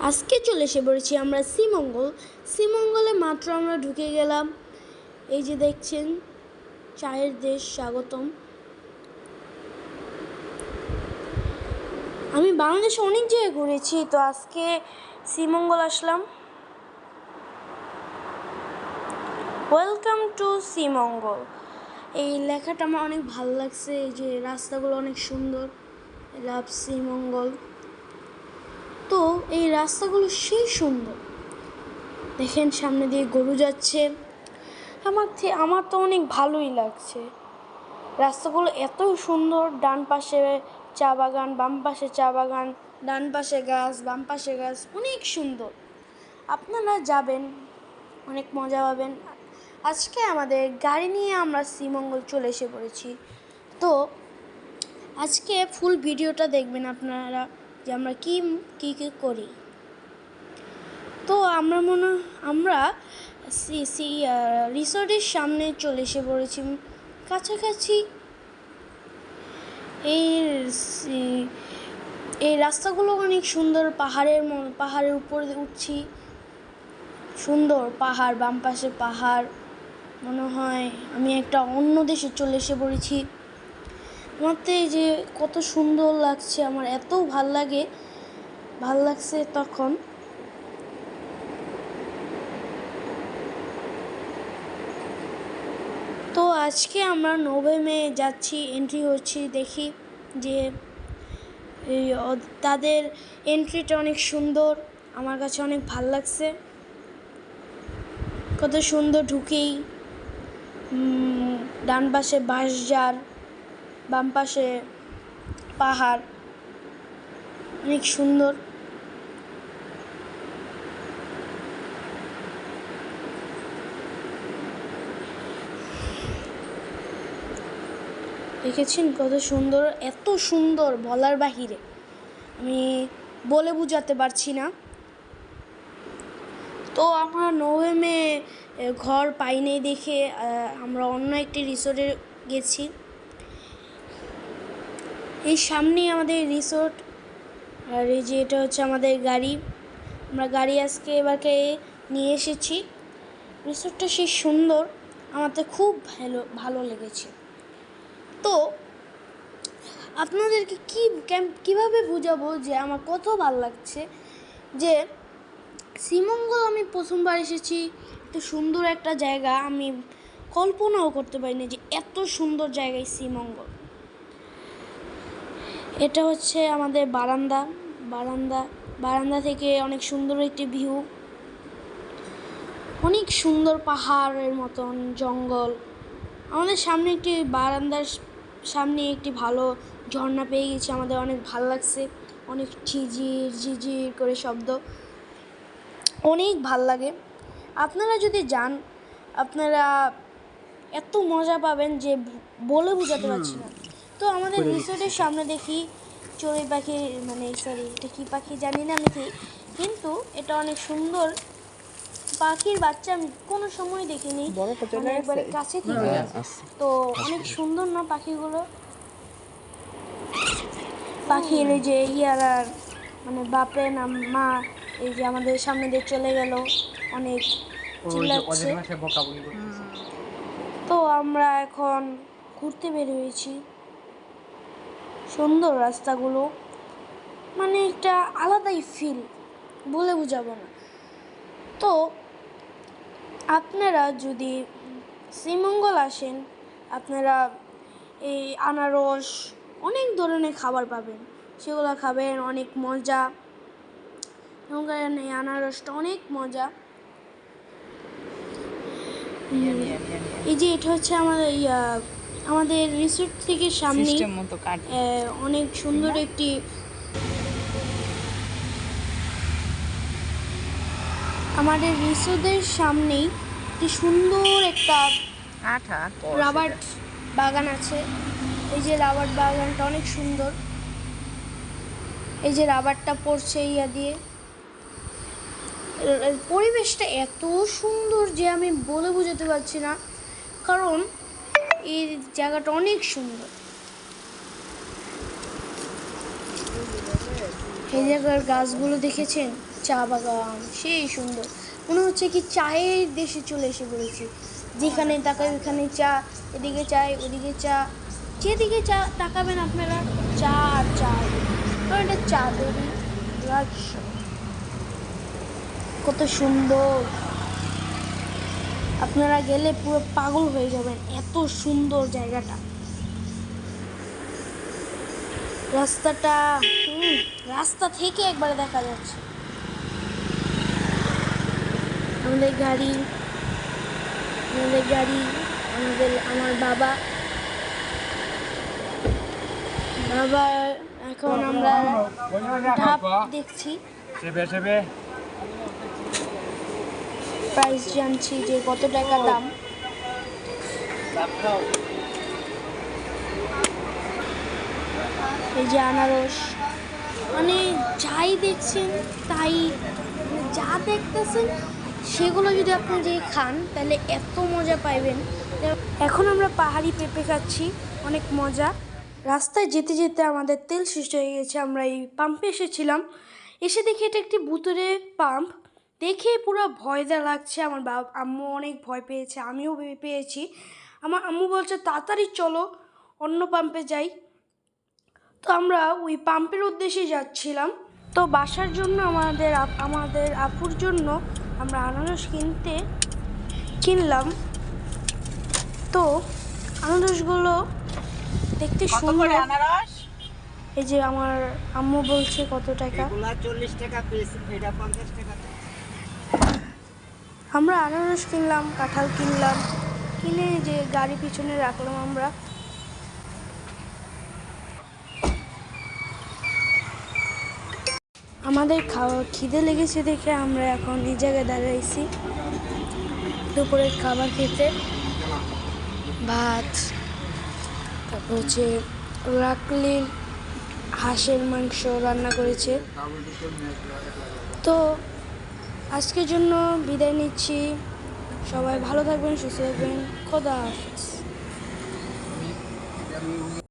আজকে চলে এসে পড়েছি আমরা শ্রীমঙ্গল। শ্রীমঙ্গলে মাত্র আমরা ঢুকে গেলাম। এই যে দেখছেন, চায়ের দেশ স্বাগতম। আমি বাংলাদেশে অনেক জায়গায় ঘুরেছি, তো আজকে শ্রীমঙ্গল আসলাম। Welcome to Sreemangal. এই লেখাটা আমার অনেক ভালো লাগছে, এই যে রাস্তাগুলো অনেক সুন্দর। লাভ শ্রীমঙ্গল। তো এই রাস্তাগুলো সেই সুন্দর। দেখেন সামনে দিয়ে গরু যাচ্ছে। আমার আমার তো অনেক ভালোই লাগছে। রাস্তাগুলো এত সুন্দর, ডান পাশে চা বাগান, বাম পাশে চা বাগান, ডান পাশে গাছ, বাম পাশে গাছ, অনেক সুন্দর। আপনারা যাবেন, অনেক মজা পাবেন। আজকে আমাদের গাড়ি নিয়ে আমরা শ্রীমঙ্গল চলে এসে পড়েছি। তো আজকে ফুল ভিডিওটা দেখবেন আপনারা। যে আমরা কি, কী কী করি? তো আমরা মনে, আমরা সি রিসোর্টের সামনে চলে এসে পড়েছি, কাছাকাছি। এই এই রাস্তাগুলো অনেক সুন্দর, পাহাড়ের পাহাড়ের উপরে উঠছি। সুন্দর পাহাড়, বাম পাশে পাহাড়। মনে হয় আমি একটা অন্য দেশে চলে এসে পড়েছি। আমার তো এই যে কত সুন্দর লাগছে, আমার এত ভালো লাগে, ভালো লাগছে তখন। তো আজকে আমরা নভেমে যাচ্ছি এন্ট্রি হচ্ছি, দেখি যে তাদের এন্ট্রিটা অনেক সুন্দর, আমার কাছে অনেক ভালো লাগছে। কত সুন্দর ঢুকেই ডান পাশে বাঁশঝাড় বাম পাশে পাহাড়, অনেক সুন্দর। দেখেছেন কত সুন্দর, এত সুন্দর বলার বাহিরে। আমি বলে বোঝাতে পারছি না। তো আমরা নভেমে ঘর পাইনি দেখে আমরা অন্য একটি রিসোর্টে গেছি। এই সামনেই আমাদের রিসোর্ট আর এই যে এটা হচ্ছে আমাদের গাড়ি। আমরা গাড়ি আজকে এবারকে নিয়ে এসেছি। রিসোর্টটা সেই সুন্দর আমার তো খুব ভালো ভালো লেগেছে। তো, আপনাদেরকে কি কীভাবে বোঝাবো যে আমার কত ভালো লাগছে? যে, শ্রীমঙ্গল আমি প্রথমবার এসেছি, এত সুন্দর একটা জায়গা, আমি কল্পনাও করতে পারিনি যে এত সুন্দর জায়গায় শ্রীমঙ্গল। এটা হচ্ছে আমাদের বারান্দা বারান্দা বারান্দা থেকে অনেক সুন্দর একটি ভিউ। অনেক সুন্দর পাহাড়ের মতন জঙ্গল। আমাদের সামনে একটি বারান্দার সামনে একটি ভালো ঝর্ণা পেয়ে গেছি, আমাদের অনেক ভালো লাগছে। অনেক ঝিঝির ঝিঝির করে শব্দ। অনেক ভালো লাগে। আপনারা যদি যান, আপনারা এত মজা পাবেন যে বলে বোঝাতে পারছি না। তো আমাদের রিসোর্টের সামনে দেখি চড়ুই পাখি মানে সরি এটা কী পাখি জানি না আমি ঠিক কিন্তু এটা অনেক সুন্দর। পাখির বাচ্চা আমি কোনো সময় দেখিনি। মানে একবারে কাছে থেকে। তো অনেক সুন্দর না পাখিগুলো? পাখির এই যে ইয়ারা মানে বাপে না মা এই যে আমাদের সামনে দিয়ে চলে গেল। অনেক চিল্লাচ্ছে। তো আমরা এখন ঘুরতে বের হয়েছি। সুন্দর রাস্তাগুলো মানে একটা আলাদাই ফিল বলে বোঝাবো না তো আপনারা যদি শ্রীমঙ্গল আসেন আপনারা এই আনারস অনেক ধরনের খাবার পাবেন সেগুলো খাবেন অনেক মজা এই আনারসটা অনেক মজা এই যে এটা হচ্ছে আমাদের ইয়া আমাদের রিসোর্ট থেকে সামনে অনেক সুন্দর একটি আমাদের রিসোর্টের সামনেই একটি সুন্দর একটা রাবার বাগান আছে। এই যে রাবার বাগানটা অনেক সুন্দর। এই যে রাবারটা পড়ছে ইয়া দিয়ে। পরিবেশটা এত সুন্দর যে আমি বলে বোঝাতে পারছি না। কারণ এই জায়গাটা অনেক সুন্দর। এই জায়গার গাছগুলো দেখেছেন? চা বাগান, সেই সুন্দর। মনে হচ্ছে কি চায়ের দেশে চলে এসে পড়েছি। যেখানে তাকাই ওখানে চা, এদিকে চাই, ওদিকে চা। যেদিকে চা তাকাবেন আপনারা, চা আর চা। কারণ এটা চাঁদেরই রাজ্য। কত সুন্দর। আপনারা গেলে পুরো পাগল হয়ে যাবেন এত সুন্দর জায়গাটা। রাস্তাটা হুম, রাস্তা থেকে একবারে দেখা যাচ্ছে। আমাদের গাড়ি আমাদের গাড়ি আমাদের আমার বাবা। বাবা এখন আমরা ধাপ দেখছি। চেপে চেপে প্রাইস জানছি যে কত টাকা দাম। এই যে আনারস। মানে যাই দেখছেন, তাই যা দেখতেছেন, সেগুলো যদি আপনি যে খান, তাহলে এত মজা পাইবেন। এখন আমরা পাহাড়ি পেঁপে খাচ্ছি, অনেক মজা। রাস্তায় যেতে যেতে আমাদের তেল সৃষ্টি হয়ে গেছে, আমরা এই পাম্পে এসেছিলাম। এসে দেখি এটা একটি ভুতুরে পাম্প দেখে পুরো ভয় দেওয়া লাগছে আমার বাবা আম্মু অনেক ভয় পেয়েছে আমিও ভয় পেয়েছি। আমার আম্মু বলছে তাড়াতাড়ি চলো অন্য পাম্পে যাই। তো আমরা ওই পাম্পের উদ্দেশ্যে যাচ্ছিলাম। তো বাসার জন্য আমাদের আমাদের আপুর জন্য আমরা আনারস কিনতে কিনলাম। তো আনারসগুলো দেখতে সুন্দর। আনারস? এই যে আমার আম্মু বলছে কত টাকা। চল্লিশ টাকা পিস এটা পঞ্চাশ টাকা আমরা আনারস কিনলাম, কাঁঠাল কিনলাম। কিনে যে গাড়ি পিছনে রাখলাম আমরা। আমাদের খাওয়া খিদে লেগেছে দেখে আমরা এখন এই জায়গায় দাঁড়াইছি। দুপুরের খাবার খেতে। ভাত, তারপর হচ্ছে রাকলির হাঁসের মাংস রান্না করেছে। তো আজকের জন্য বিদায় নিচ্ছি। সবাই ভালো থাকবেন সুস্থ থাকবেন। খোদা হাফেজ।